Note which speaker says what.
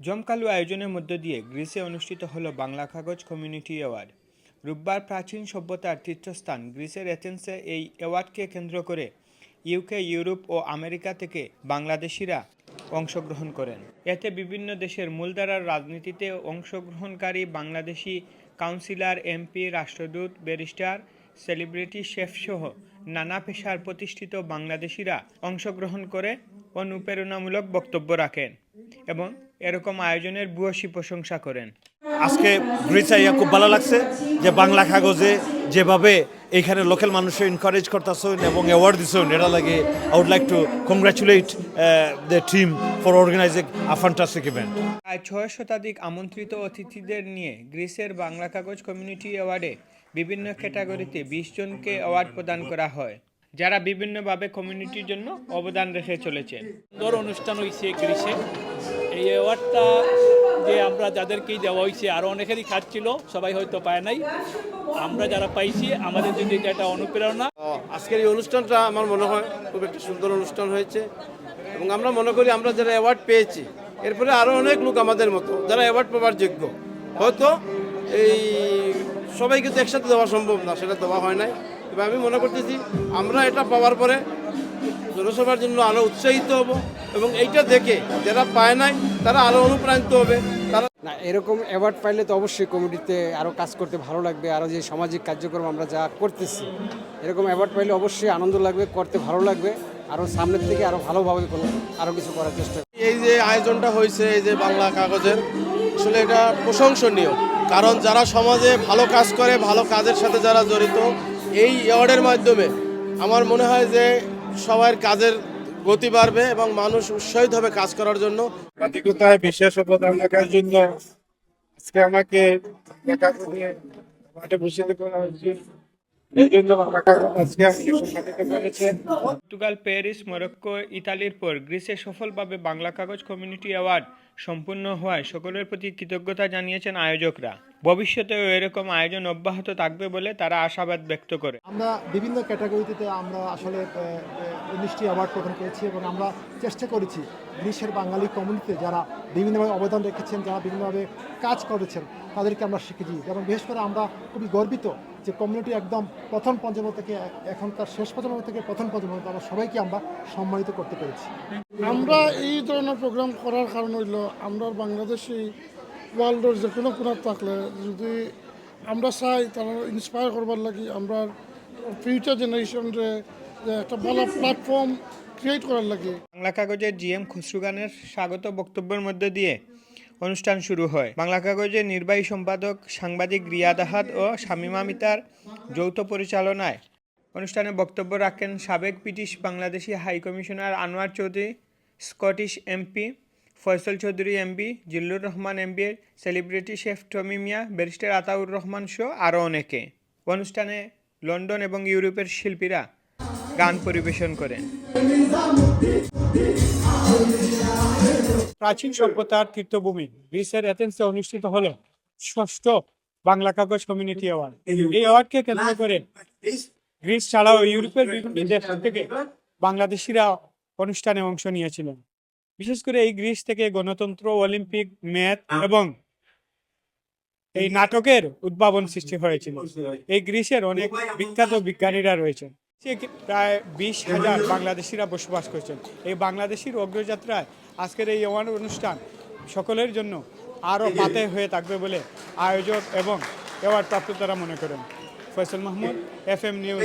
Speaker 1: জমকালো আয়োজনের মধ্য দিয়ে গ্রিসে অনুষ্ঠিত হল বাংলা কাগজ কমিউনিটি অ্যাওয়ার্ড। রোববার প্রাচীন সভ্যতার তীর্থস্থান গ্রিসের এথেন্সে এই অ্যাওয়ার্ডকে কেন্দ্র করে ইউকে, ইউরোপ ও আমেরিকা থেকে বাংলাদেশিরা অংশগ্রহণ করেন। এতে বিভিন্ন দেশের মূলধারার রাজনীতিতে অংশগ্রহণকারী বাংলাদেশি কাউন্সিলর, এমপি, রাষ্ট্রদূত, ব্যারিস্টার, সেলিব্রিটি, শেফসহ নানা পেশার প্রতিষ্ঠিত বাংলাদেশিরা অংশগ্রহণ করে অনুপ্রেরণামূলক বক্তব্য রাখেন এবং এরকম আয়োজনের ভূয়সী প্রশংসা করেন।
Speaker 2: আজকে গ্রিসে আইয়া খুব ভালো লাগছে যে বাংলা কাগজে যেভাবে এইখানে লোকাল মানুষের এনকারেজ করতেছেন এবং অ্যাওয়ার্ড দিচ্ছেন এটা লাগে I would like to congratulate the team for organising a fantastic event
Speaker 1: প্রায় ছয় শতাধিক আমন্ত্রিত অতিথিদের নিয়ে গ্রিসের বাংলা কাগজ কমিউনিটি অ্যাওয়ার্ডে বিভিন্ন ক্যাটাগরিতে বিশ জনকে অ্যাওয়ার্ড প্রদান করা হয়। যারা বিভিন্নভাবে কমিউনিটির জন্য অবদান রেখে চলেছেন
Speaker 3: সুন্দর অনুষ্ঠান হয়েছে গ্রীষে এই অ্যাওয়ার্ডটা যে আমরা যাদেরকেই দেওয়া হয়েছে আরও অনেকেরই খাচ্ছিল সবাই হয়তো পায় নাই। আমরা যারা পাইছি আমাদের জন্য এটা একটা অনুপ্রেরণা।
Speaker 4: আজকের এই অনুষ্ঠানটা আমার মনে হয় খুব একটা সুন্দর অনুষ্ঠান হয়েছে। এবং আমরা মনে করি আমরা যারা অ্যাওয়ার্ড পেয়েছি এরপরে আরও অনেক লোক আমাদের মতো যারা অ্যাওয়ার্ড পাওয়ার যোগ্য। হয়তো এই সবাইকে তো একসাথে দেওয়া সম্ভব না সেটা দেওয়া হয় নাই। তবে আমি মনে করতেছি আমরা এটা পাওয়ার পরে জনসভার জন্য আরও উৎসাহিত হব এবং এইটা দেখে যারা পায় নাই তারা আরও অনুপ্রাণিত হবে তারা
Speaker 5: না এরকম অ্যাওয়ার্ড পাইলে তো অবশ্যই কমিটিতে আরও কাজ করতে ভালো লাগবে আরও যে সামাজিক কার্যক্রম আমরা যা করতেছি এরকম অ্যাওয়ার্ড পাইলে অবশ্যই আনন্দ লাগবে করতে ভালো লাগবে আরও সামনের থেকে আরও ভালোভাবে আরও কিছু করার চেষ্টা।
Speaker 4: এই যে আয়োজনটা হয়েছে এই যে বাংলা কাগজের আসলে এটা প্রশংসনীয় কারণ যারা সমাজে ভালো কাজ করে ভালো কাজের সাথে যারা জড়িত এই অ্যাওয়ার্ডের মাধ্যমে। আমার মনে হয় যে সবার কাজের গতি বাড়বে এবং মানুষ উৎসাহিত হবে কাজ করার জন্য।
Speaker 6: বিশেষ অবদান রাখার জন্য আজকে আমাকে ভূষিত করা হয়েছে।
Speaker 1: পর্তুগাল প্যারিস মরক্কো ইতালির পর গ্রিসে সফলভাবে বাংলা কাগজ কমিউনিটি অ্যাওয়ার্ড সম্পূর্ণ হওয়ায় সকলের প্রতি কৃতজ্ঞতা জানিয়েছেন আয়োজকরা। ভবিষ্যতেও এরকম আয়োজন অব্যাহত থাকবে বলে তারা আশাবাদ ব্যক্ত করে।
Speaker 7: আমরা বিভিন্ন ক্যাটাগরিতে আমরা আসলে উনিশটি অ্যাওয়ার্ড প্রদান করেছি এবং আমরা চেষ্টা করেছি গ্রীষ্মের বাঙালি কমিউনিটিতে যারা বিভিন্নভাবে অবদান রেখেছেন যারা বিভিন্নভাবে কাজ করেছেন তাদেরকে আমরা শিখেছি এবং বিশেষ করে আমরা খুবই গর্বিত যে কমিউনিটি একদম প্রথম প্রজন্ম থেকে এখনকার শেষ প্রজন্ম থেকে প্রথম প্রজন্ম পর্যন্ত আমরা সবাইকে আমরা সম্মানিত করতে পেরেছি।
Speaker 8: আমরা এই ধরনের প্রোগ্রাম করার কারণ হইল আমরা বাংলাদেশি ওয়ার্ল্ডের যে কোনো কোনার থাকলে যদি আমরা চাই তারা ইন্সপায়ার করবার লাগি, আমরা ফিউচার জেনারেশনরে একটা ভালো প্ল্যাটফর্ম ক্রিয়েট করার লাগি।
Speaker 1: বাংলা কাগজের জিএম খসরু খানের স্বাগত বক্তব্যের মধ্যে দিয়ে অনুষ্ঠান শুরু হয়। বাংলা কাগজের নির্বাহী সম্পাদক সাংবাদিক রিয়াদ আহাদ ও শামীমা মিতার যৌথ পরিচালনায় অনুষ্ঠানে বক্তব্য রাখেন সাবেক British Bangladeshi high commissioner Anwar Chowdhury, Scottish MP Faisal Chowdhury MP Zillur Rahman MB celebrity chef Tommy Miah barrister Ataur Rahman সহ আরও অনেকে। অনুষ্ঠানে লন্ডন এবং ইউরোপের শিল্পীরা গান পরিবেশন করেন।
Speaker 6: প্রাচীন সভ্যতার তীর্থভূমি, গ্রিসের এথেন্সে অনুষ্ঠিত হলো ষষ্ঠ বাংলা কাগজ কমিউনিটি অ্যাওয়ার্ড। এই অ্যাওয়ার্ডকে কেন্দ্র করে গ্রিস ছাড়াও ইউরোপের বিভিন্ন দেশ থেকে বাংলাদেশিরা অনুষ্ঠানে অংশ নিয়েছিলেন। বিশেষ করে এই গ্রিস থেকে গণতন্ত্র অলিম্পিক ম্যাথ এবং এই নাটকের উদ্ভাবন সৃষ্টি হয়েছিল। এই গ্রিসের অনেক বিখ্যাত বিজ্ঞানীরা রয়েছেন। সে প্রায় বিশ হাজার বাংলাদেশিরা বসবাস করছেন। এই বাংলাদেশির অগ্রযাত্রায় আজকের এই অ্যাওয়ার্ড অনুষ্ঠান সকলের জন্য আরও পাতে হয়ে থাকবে বলে আয়োজক এবং অ্যাওয়ার্ড প্রাপ্ততারা মনে করেন। Faisal Mahmud F M news